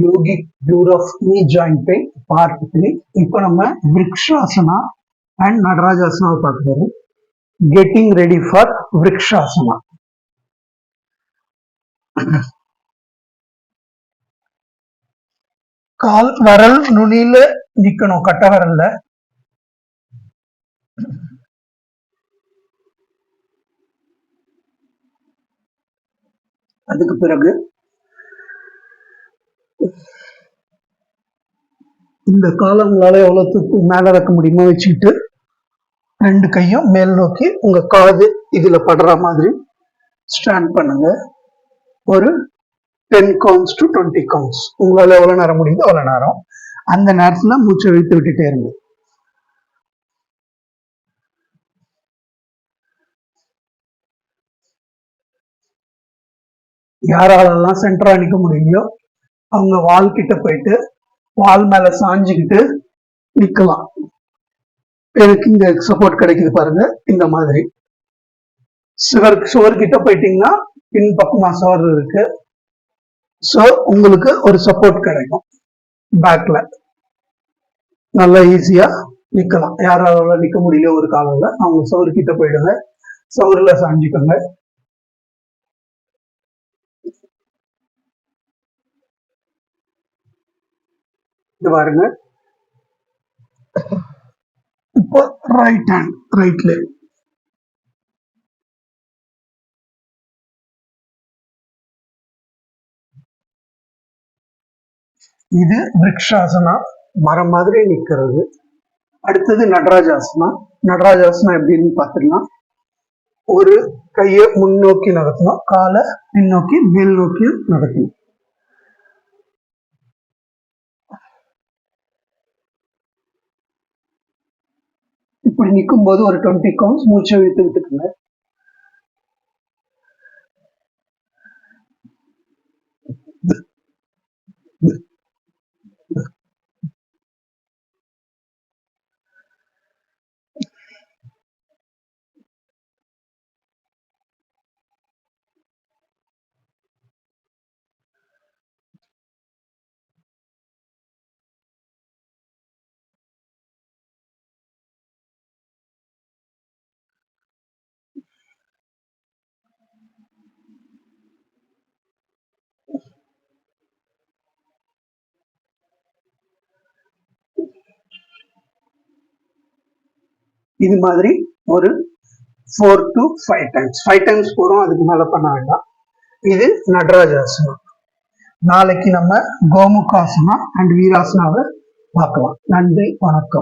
Yogic cure of knee joint pain இப்போ நம்ம Vrikshasana and நடராஜாசனாவை பார்க்க போறோம். Getting ready for Vrikshasana. கால் வரல் நுனியில நிக்கணும் கட்ட விரல்ல. அதுக்கு பிறகு இந்த காலை உங்களால எவ்வளவு தூக்கு மேல இறக்க முடியுமோ வச்சுக்கிட்டு ரெண்டு கையும் மேல் நோக்கி உங்க காது இதுல படுற மாதிரி ஸ்டாண்ட் பண்ணுங்க. ஒரு ten counts to twenty counts உங்களால எவ்வளவு நேரம் முடியுதோ அவ்வளவு நேரம். அந்த நேரத்துல மூச்சை இழுத்து விட்டுட்டே இருங்க. யாராலெல்லாம் சென்டரா நிக்க முடியலையோ அவங்க வால் கிட்ட போயிட்டு வால் மேல சாஞ்சுக்கிட்டு நிக்கலாம். எனக்கு இங்க சப்போர்ட் கிடைக்குது பாருங்க இந்த மாதிரி. சுவர் சுவர் கிட்ட போயிட்டீங்கன்னா பின் பக்கமா சுவர் இருக்கு. ஸோ உங்களுக்கு ஒரு சப்போர்ட் கிடைக்கும். பேக்ல நல்லா ஈஸியா நிக்கலாம். யாரால நிக்க முடியல ஒரு காலில் அவங்க சவுறு கிட்ட போயிடுங்க. சவுறுல சாஞ்சிக்கோங்க. இது பாருங்க. இப்போ ரைட் ஹேண்ட் ரைட் லெக் இது விரக்ஷாசனா மரம் மாதிரி நிக்கிறது. அடுத்தது நடராஜாசனா. நடராஜாசனா எப்படின்னு பார்த்துக்கலாம் ஒரு கையை முன்னோக்கி நகர்த்தணும் காலை பின்னோக்கி மேல் நோக்கி நகர்த்தணும் இப்படி நிற்கும் போது ஒரு டுவெண்ட்டி கவுண்ட்ஸ் மூச்சை இழுத்து விட்டுக்குங்க. இது மாதிரி ஒரு four to five times five times போகிறோம் அதுக்கு மேலே பண்ண வேண்டாம். இது நடராஜாசனம். நாளைக்கு நம்ம கோமுகாசனா அண்ட் வீராசனாவை பார்க்கலாம். நன்றி வணக்கம்.